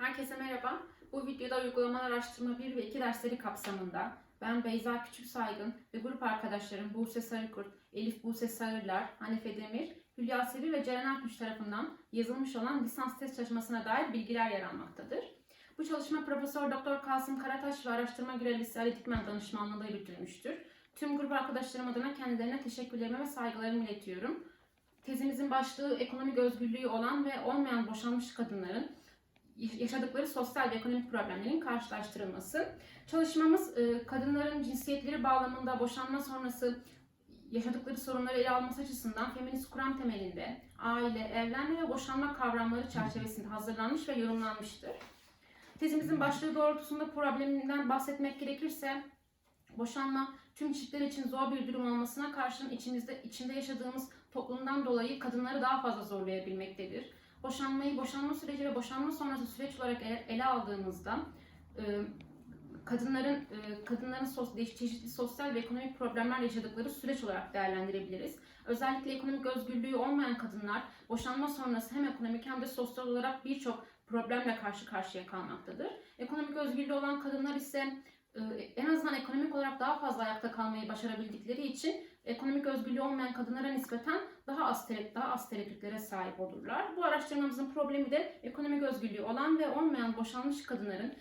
Herkese merhaba. Bu videoda uygulamalar araştırma 1 ve 2 dersleri kapsamında ben Beyza Küçük Saygın ve grup arkadaşlarım Buse Sarıkurt, Elif Buse Sarılar, Hanife Demir, Hülya Sevi ve Ceren Akgüç tarafından yazılmış olan lisans test çalışmasına dair bilgiler yer almaktadır. Bu çalışma Profesör Doktor Kasım Karataş ve araştırma görevlisi Ali Dikmen danışmanlığında yürütülmüştür. Tüm grup arkadaşlarım adına kendilerine teşekkürlerimi ve saygılarımı iletiyorum. Tezimizin başlığı ekonomik özgürlüğü olan ve olmayan boşanmış kadınların yaşadıkları sosyal ve ekonomik problemlerin karşılaştırılması. Çalışmamız e, kadınların cinsiyetleri bağlamında boşanma sonrası yaşadıkları sorunları ele alması açısından feminist kuram temelinde aile, evlenme ve boşanma kavramları çerçevesinde hazırlanmış ve yorumlanmıştır. Tezimizin başlığı doğrultusunda probleminden bahsetmek gerekirse boşanma tüm çiftler için zor bir durum olmasına karşın içimizde içinde yaşadığımız toplumdan dolayı kadınları daha fazla zorlayabilmektedir. Boşanmayı, boşanma süreci ve boşanma sonrası süreç olarak ele, ele aldığımızda e, kadınların e, kadınların çeşitli sosyal ve ekonomik problemler yaşadıkları süreç olarak değerlendirebiliriz. Özellikle ekonomik özgürlüğü olmayan kadınlar boşanma sonrası hem ekonomik hem de sosyal olarak birçok problemle karşı karşıya kalmaktadır. Ekonomik özgürlüğü olan kadınlar ise e, en azından ekonomik olarak daha fazla ayakta kalmayı başarabildikleri için ekonomik özgürlüğü olmayan kadınlara nispeten daha az tereddüt, daha az tereddütlere sahip olurlar. Bu araştırmamızın problemi de ekonomik özgürlüğü olan ve olmayan boşanmış kadınların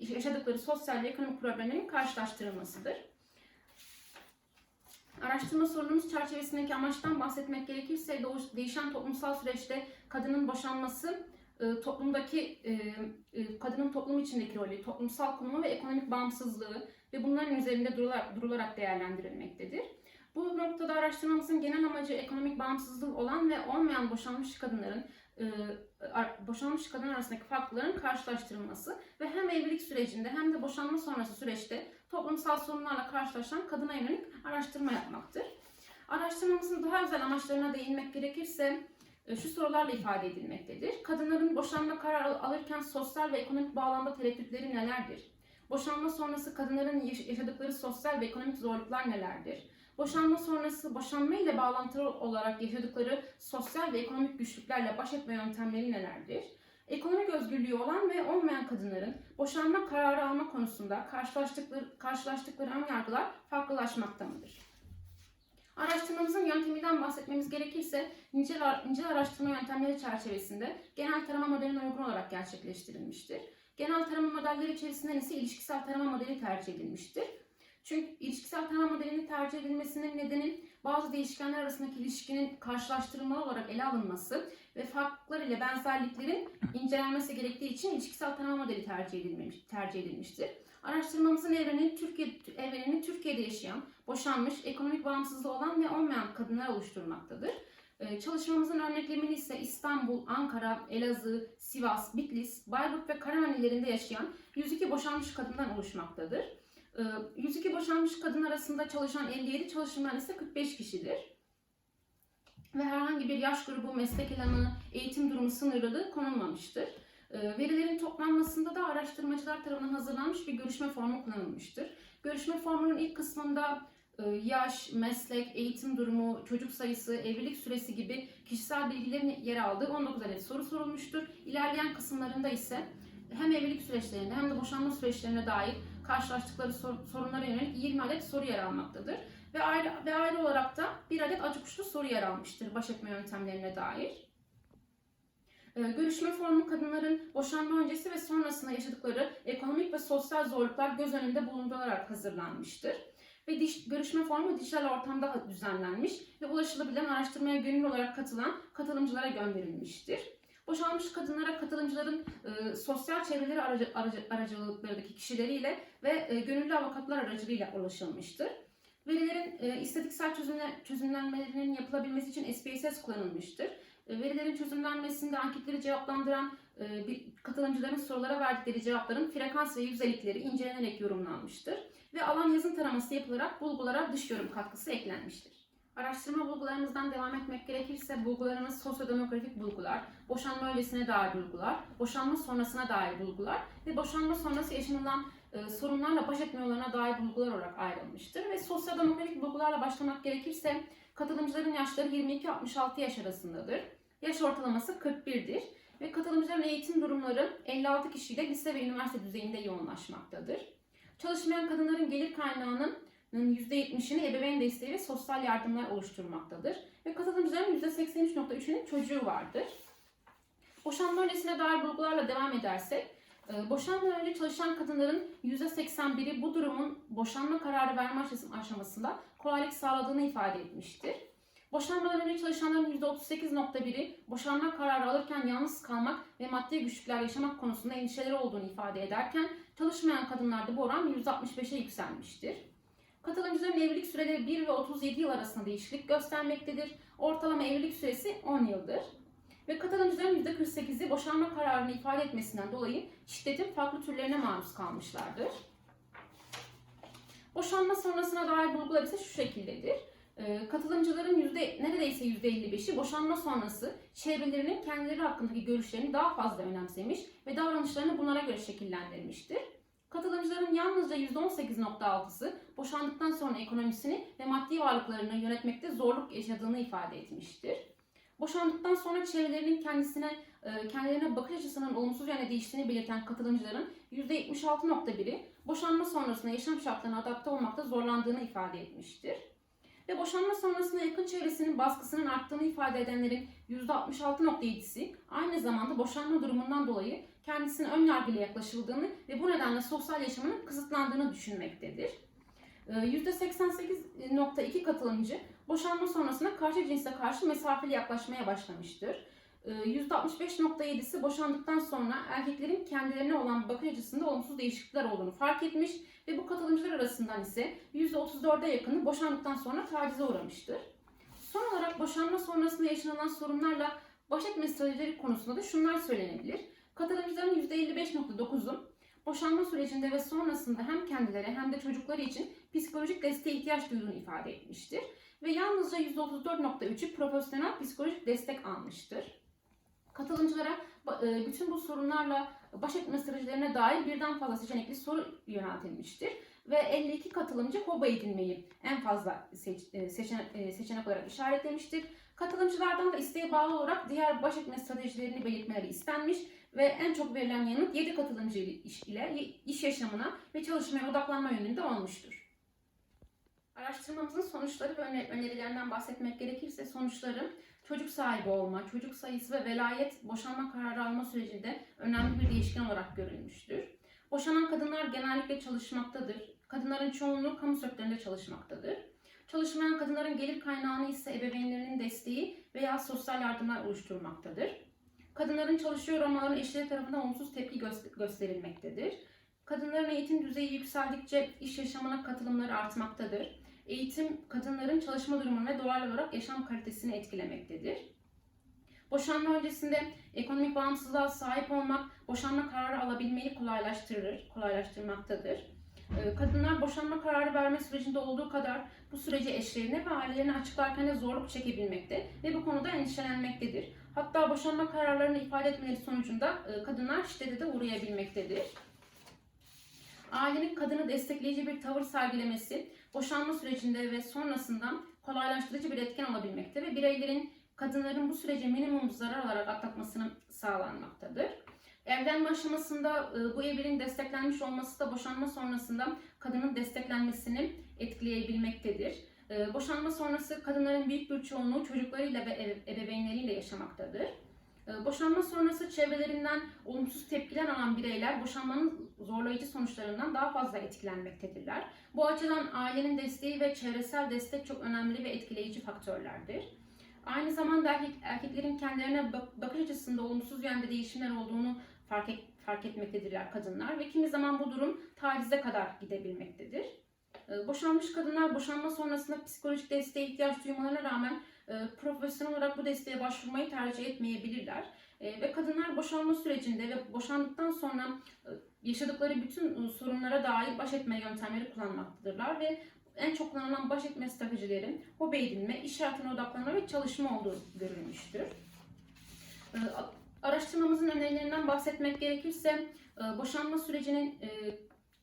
yaşadıkları sosyal ve ekonomik problemlerin karşılaştırılmasıdır. Araştırma sorunumuz çerçevesindeki amaçtan bahsetmek gerekirse değişen toplumsal süreçte kadının boşanması e, toplumdaki e, e, kadının toplum içindeki rolü, toplumsal konumu ve ekonomik bağımsızlığı ve bunların üzerinde durularak, durularak değerlendirilmektedir. Bu noktada araştırmamızın genel amacı ekonomik bağımsızlığı olan ve olmayan boşanmış kadınların boşanmış kadın arasındaki farkların karşılaştırılması ve hem evlilik sürecinde hem de boşanma sonrası süreçte toplumsal sorunlarla karşılaşan kadına yönelik araştırma yapmaktır. Araştırmamızın daha özel amaçlarına değinmek gerekirse şu sorularla ifade edilmektedir. Kadınların boşanma kararı alırken sosyal ve ekonomik bağlamda tereddütleri nelerdir? Boşanma sonrası kadınların yaşadıkları sosyal ve ekonomik zorluklar nelerdir? Boşanma sonrası boşanma ile bağlantılı olarak yaşadıkları sosyal ve ekonomik güçlüklerle baş etme yöntemleri nelerdir? Ekonomik özgürlüğü olan ve olmayan kadınların boşanma kararı alma konusunda karşılaştıkları, karşılaştıkları ön yargılar farklılaşmakta mıdır? Araştırmamızın yönteminden bahsetmemiz gerekirse nicel, nicel araştırma yöntemleri çerçevesinde genel tarama modeline uygun olarak gerçekleştirilmiştir. Genel tarama modelleri içerisinden ise ilişkisel tarama modeli tercih edilmiştir. Çünkü ilişkisel tarama modelinin tercih edilmesinin nedeni bazı değişkenler arasındaki ilişkinin karşılaştırmalı olarak ele alınması ve farklılıklar ile benzerliklerin incelenmesi gerektiği için ilişkisel tarama modeli tercih, edilmiş, tercih edilmiştir. Araştırmamızın evreni Türkiye evrenini Türkiye'de yaşayan, boşanmış, ekonomik bağımsızlığı olan ve olmayan kadınlar oluşturmaktadır. Ee, çalışmamızın örneklemini ise İstanbul, Ankara, Elazığ, Sivas, Bitlis, Bayburt ve Karaman illerinde yaşayan 102 boşanmış kadından oluşmaktadır. 102 ee, boşanmış kadın arasında çalışan 57 çalışanlar ise 45 kişidir. Ve herhangi bir yaş grubu, meslek elemanı, eğitim durumu sınırlılığı konulmamıştır. Ee, verilerin toplanmasında da araştırmacılar tarafından hazırlanmış bir görüşme formu kullanılmıştır. Görüşme formunun ilk kısmında e, yaş, meslek, eğitim durumu, çocuk sayısı, evlilik süresi gibi kişisel bilgilerin yer aldığı 19 adet soru sorulmuştur. İlerleyen kısımlarında ise hem evlilik süreçlerinde hem de boşanma süreçlerine dair karşılaştıkları sorunlara yönelik 20 adet soru yer almaktadır. Ve ayrı, ve ayrı olarak da bir adet acı kuşlu soru yer almıştır baş etme yöntemlerine dair. Ee, görüşme formu kadınların boşanma öncesi ve sonrasında yaşadıkları ekonomik ve sosyal zorluklar göz önünde bulundurularak hazırlanmıştır. Ve diş, görüşme formu dijital ortamda düzenlenmiş ve ulaşılabilen araştırmaya gönüllü olarak katılan katılımcılara gönderilmiştir. Boşanmış kadınlara katılımcıların e, sosyal çevreleri aracı, aracı, aracılıklarındaki kişileriyle ve e, gönüllü avukatlar aracılığıyla ulaşılmıştır. Verilerin e, istatistiksel çözümle, çözümlenmelerinin yapılabilmesi için SPSS kullanılmıştır. E, verilerin çözümlenmesinde anketleri cevaplandıran e, katılımcıların sorulara verdikleri cevapların frekans ve yüzdelikleri incelenerek yorumlanmıştır. Ve alan yazım taraması yapılarak bulgulara dış yorum katkısı eklenmiştir. Araştırma bulgularımızdan devam etmek gerekirse bulgularımız sosyodemografik bulgular, boşanma öncesine dair bulgular, boşanma sonrasına dair bulgular ve boşanma sonrası yaşanılan e, sorunlarla baş etme yollarına dair bulgular olarak ayrılmıştır. Ve sosyodemografik bulgularla başlamak gerekirse katılımcıların yaşları 22-66 yaş arasındadır. Yaş ortalaması 41'dir. Ve katılımcıların eğitim durumları 56 kişiyle lise ve üniversite düzeyinde yoğunlaşmaktadır. Çalışmayan kadınların gelir kaynağının %70'ini ebeveyn desteği ve sosyal yardımlar oluşturmaktadır. Ve katılımcıların %83.3'ünün çocuğu vardır. Boşanma öncesine dair bulgularla devam edersek, e, boşanmadan önce çalışan kadınların %81'i bu durumun boşanma kararı verme aşamasında kolaylık sağladığını ifade etmiştir. Boşanmadan önce çalışanların %38.1'i boşanma kararı alırken yalnız kalmak ve maddi güçlükler yaşamak konusunda endişeleri olduğunu ifade ederken çalışmayan kadınlarda bu oran %65'e yükselmiştir. Katılımcıların evlilik süreleri 1 ve 37 yıl arasında değişiklik göstermektedir. Ortalama evlilik süresi 10 yıldır. Ve katılımcıların %48'i boşanma kararını ifade etmesinden dolayı şiddetin farklı türlerine maruz kalmışlardır. Boşanma sonrasına dair bulgular ise şu şekildedir. Ee, Katılımcıların yüzde, neredeyse %55'i boşanma sonrası çevrelerinin kendileri hakkındaki görüşlerini daha fazla önemsemiş ve davranışlarını bunlara göre şekillendirmiştir. Katılımcıların yalnızca %18.6'sı boşandıktan sonra ekonomisini ve maddi varlıklarını yönetmekte zorluk yaşadığını ifade etmiştir. Boşandıktan sonra çevrelerinin kendisine e, kendilerine bakış açısının olumsuz yönde değiştiğini belirten katılımcıların %76.1'i boşanma sonrasında yaşam şartlarına adapte olmakta zorlandığını ifade etmiştir. Ve boşanma sonrasında yakın çevresinin baskısının arttığını ifade edenlerin %66.7'si aynı zamanda boşanma durumundan dolayı kendisine ön yargıyla yaklaşıldığını ve bu nedenle sosyal yaşamının kısıtlandığını düşünmektedir. Ee, %88.2 katılımcı boşanma sonrasında karşı cinse karşı mesafeli yaklaşmaya başlamıştır. Ee, %65.7'si boşandıktan sonra erkeklerin kendilerine olan bakış açısında olumsuz değişiklikler olduğunu fark etmiş ve bu katılımcılar arasından ise %34'e yakını boşandıktan sonra tacize uğramıştır. Son olarak boşanma sonrasında yaşanılan sorunlarla baş etme stratejileri konusunda da şunlar söylenebilir. Katılımcıların %55.9'u boşanma sürecinde ve sonrasında hem kendileri hem de çocukları için psikolojik desteğe ihtiyaç duyduğunu ifade etmiştir. Ve yalnızca %34.3'ü profesyonel psikolojik destek almıştır. Katılımcılara e, bütün bu sorunlarla baş etme stratejilerine dair birden fazla seçenekli soru yöneltilmiştir. Ve 52 katılımcı hoba edinmeyi en fazla seç, e, seçenek, e, seçenek olarak işaretlemiştir. Katılımcılardan da isteğe bağlı olarak diğer baş etme stratejilerini belirtmeleri istenmiş ve en çok verilen yanıt 7 katılımcı ile iş yaşamına ve çalışmaya odaklanma yönünde olmuştur. Araştırmamızın sonuçları ve önerilerinden bahsetmek gerekirse sonuçları çocuk sahibi olma, çocuk sayısı ve velayet boşanma kararı alma sürecinde önemli bir değişken olarak görülmüştür. Boşanan kadınlar genellikle çalışmaktadır. Kadınların çoğunluğu kamu sektöründe çalışmaktadır. Çalışmayan kadınların gelir kaynağını ise ebeveynlerinin desteği veya sosyal yardımlar oluşturmaktadır. Kadınların çalışıyor olmalarına eşleri tarafından olumsuz tepki gösterilmektedir. Kadınların eğitim düzeyi yükseldikçe iş yaşamına katılımları artmaktadır. Eğitim kadınların çalışma durumunu ve doğal olarak yaşam kalitesini etkilemektedir. Boşanma öncesinde ekonomik bağımsızlığa sahip olmak, boşanma kararı alabilmeyi kolaylaştırır, kolaylaştırmaktadır. Ee, kadınlar boşanma kararı verme sürecinde olduğu kadar bu süreci eşlerine ve ailelerine açıklarken de zorluk çekebilmekte ve bu konuda endişelenmektedir. Hatta boşanma kararlarını ifade etmeleri sonucunda e, kadınlar şiddete de uğrayabilmektedir. Ailenin kadını destekleyici bir tavır sergilemesi, boşanma sürecinde ve sonrasında kolaylaştırıcı bir etken olabilmekte ve bireylerin kadınların bu sürece minimum zarar alarak atlatmasını sağlanmaktadır. Evlenme aşamasında e, bu evliliğin desteklenmiş olması da boşanma sonrasında kadının desteklenmesini etkileyebilmektedir. E, boşanma sonrası kadınların büyük bir çoğunluğu çocuklarıyla ve ebeveynleriyle yaşamaktadır. E, boşanma sonrası çevrelerinden olumsuz tepkiler alan bireyler boşanmanın zorlayıcı sonuçlarından daha fazla etkilenmektedirler. Bu açıdan ailenin desteği ve çevresel destek çok önemli ve etkileyici faktörlerdir. Aynı zamanda erkek, erkeklerin kendilerine bakış açısında olumsuz yönde değişimler olduğunu fark, et, fark etmektedirler kadınlar ve kimi zaman bu durum tacize kadar gidebilmektedir. Ee, boşanmış kadınlar boşanma sonrasında psikolojik desteğe ihtiyaç duymalarına rağmen e, profesyonel olarak bu desteğe başvurmayı tercih etmeyebilirler. E, ve kadınlar boşanma sürecinde ve boşandıktan sonra e, yaşadıkları bütün sorunlara dair baş etme yöntemleri kullanmaktadırlar ve en çok kullanılan baş etme stratejilerin hobi edinme, iş hayatına odaklanma ve çalışma olduğu görülmüştür. Araştırmamızın önerilerinden bahsetmek gerekirse boşanma sürecinin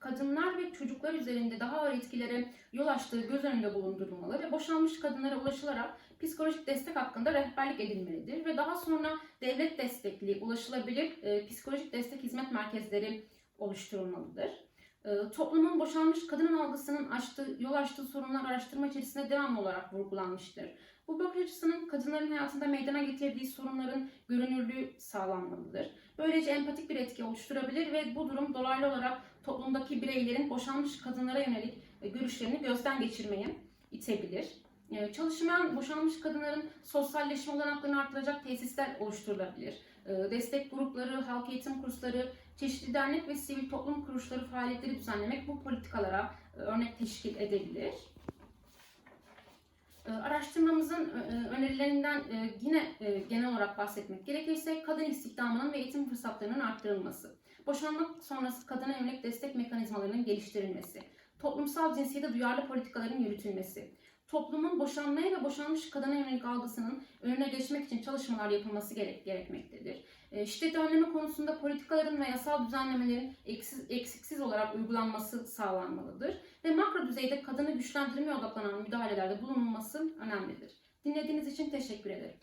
kadınlar ve çocuklar üzerinde daha ağır etkilere yol açtığı göz önünde bulundurulmalı ve boşanmış kadınlara ulaşılarak psikolojik destek hakkında rehberlik edilmelidir ve daha sonra devlet destekli, ulaşılabilir e, psikolojik destek hizmet merkezleri oluşturulmalıdır. E, toplumun boşanmış kadının algısının açtığı, yol açtığı sorunlar araştırma içerisinde devamlı olarak vurgulanmıştır. Bu bakış açısının kadınların hayatında meydana getirdiği sorunların görünürlüğü sağlanmalıdır. Böylece empatik bir etki oluşturabilir ve bu durum dolaylı olarak toplumdaki bireylerin boşanmış kadınlara yönelik e, görüşlerini gözden geçirmeye itebilir. E, Çalışmayan boşanmış kadınların sosyalleşme olanaklarını artıracak tesisler oluşturulabilir. E, Destek grupları, halk eğitim kursları, çeşitli dernek ve sivil toplum kuruluşları faaliyetleri düzenlemek bu politikalara örnek teşkil edebilir. E, Araştırmamızın e, e, önerilerinden e, yine genel olarak bahsetmek gerekirse kadın istihdamının ve eğitim fırsatlarının arttırılması, boşanma sonrası kadına yönelik destek mekanizmalarının geliştirilmesi, toplumsal cinsiyete duyarlı politikaların yürütülmesi, toplumun boşanmaya ve boşanmış kadına yönelik algısının önüne geçmek için çalışmalar yapılması gerek, gerekmektedir. E, Şiddet önleme konusunda politikaların ve yasal düzenlemelerin eksiz, eksiksiz olarak uygulanması sağlanmalıdır ve makro düzeyde kadını güçlendirmeye odaklanan müdahalelerde bulunulması önemlidir. Dinlediğiniz için teşekkür ederim.